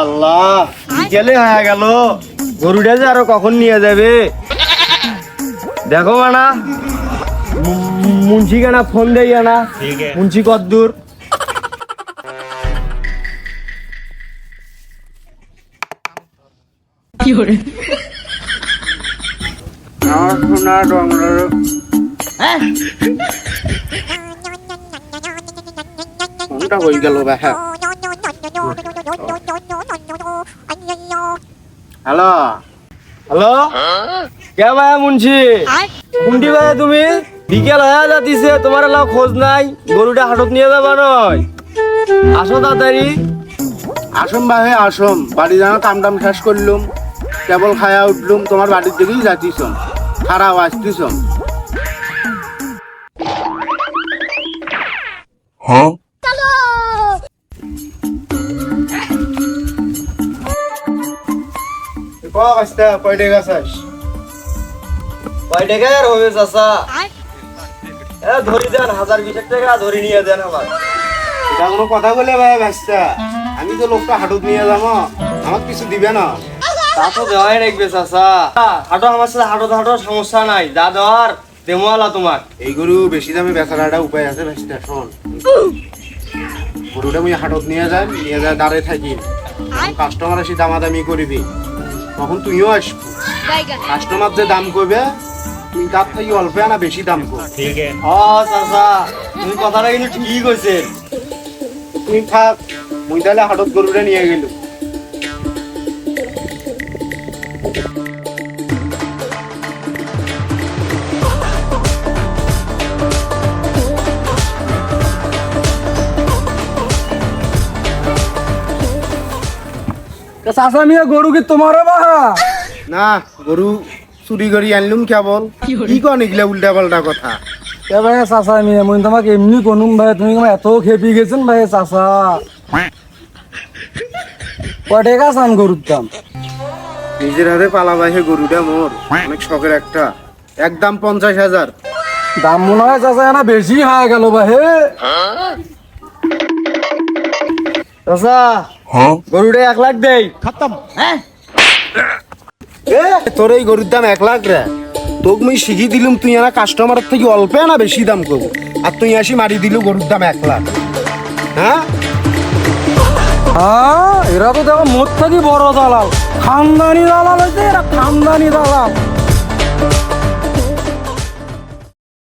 আল্লাহ বিকেলে হয়ে গেল? গরুটা যে আরও কখন নিয়ে যাবে? দেখো না মুন্সি কেনা ফোন দেই না মুন্সি কদ্দুর কি আমার সোনা ডংরার কোনটা হয়ে গেল হ্যাঁ? হ্যালো? হ্যালো? কে ভাই মুন্সি? কোনটি ভাই তুমি? বিকেল হয়ে যাতিছে তোমার লাও খোঁজ নাই গরুটা হাটত নিয়ে যাবা নয়। আসো তাড়াতাড়ি। আসম ভাই আসম। বাড়ি জানা কাম টাম শেষ করলুম। কেবল খায়া উঠলুম তোমার বাড়ির দিকেই যাচ্ছিস খারাপ আসতিস কয় টাকা চাস? কয় টাকা আর হবে চাচা? এ ধরি দেন হাজার বিশেক টাকা ধরি নিয়ে দেন আমার। এটা কোনো কথা বলে ভাই ব্যস্তা। আমি তো লোকটা হাটত নিয়ে যাব আমার কিছু দিবে না। তা তো দেওয়াই রাখবে চাচা। হাঁটো আমার সাথে হাঁটো হাঁটো সমস্যা নাই। যা দেওয়ার দেমোয়ালা তোমার। এই গরু বেশি দামে বেচার একটা উপায় আছে ব্যস্তা শোন। গরুটা মুই হাটত নিয়ে যাই নিয়ে যায় দাঁড়ে থাকি। কাস্টমার এসে দামাদামি করবি। তখন তুইও আসবি। কাস্টমার যে দাম করবে তুই তার থেকে অল্প না বেশি দাম কর। ও চাচা তুমি কথাটা কিন্তু ঠিকই কইছেন। তুই থাক মুই তাহলে হাটত গরুটা নিয়ে গেল চাচা মিয়া গরু কি তোমার বাহা না গরু চুরি করে আনলুম কেবল কি কন এগুলা উল্টা পাল্টা কথা এ ভাই চাচা মিয়া মই তোমাকে এমনি কোনুম ভাই তুমি আমার এত খেপি গেছেন ভাই চাচা কয় টাকা চান গরুর দাম নিজের হাতে পালা বাইহে গরুটা মোর। অনেক শখের একটা। একদম পঞ্চাশ হাজার। দাম মনে হয় চাচা না বেশি হয়ে গেল ভাই চাচা গরুটা এক লাখ দেই। এ তোর এই গরুর দাম এক লাখ রে। তোকে মুই শিখি দিলুম তুই না কাস্টমারের থেকে অল্প না বেশি দাম করব। আর তুই আসি মারি দিলু গরুর দাম এক লাখ। হ্যাঁ? হ্যাঁ এরা তো দেখো মোট থেকে বড় দালাল। খানদানি দালাল হয়েছে এরা খানদানি দালাল।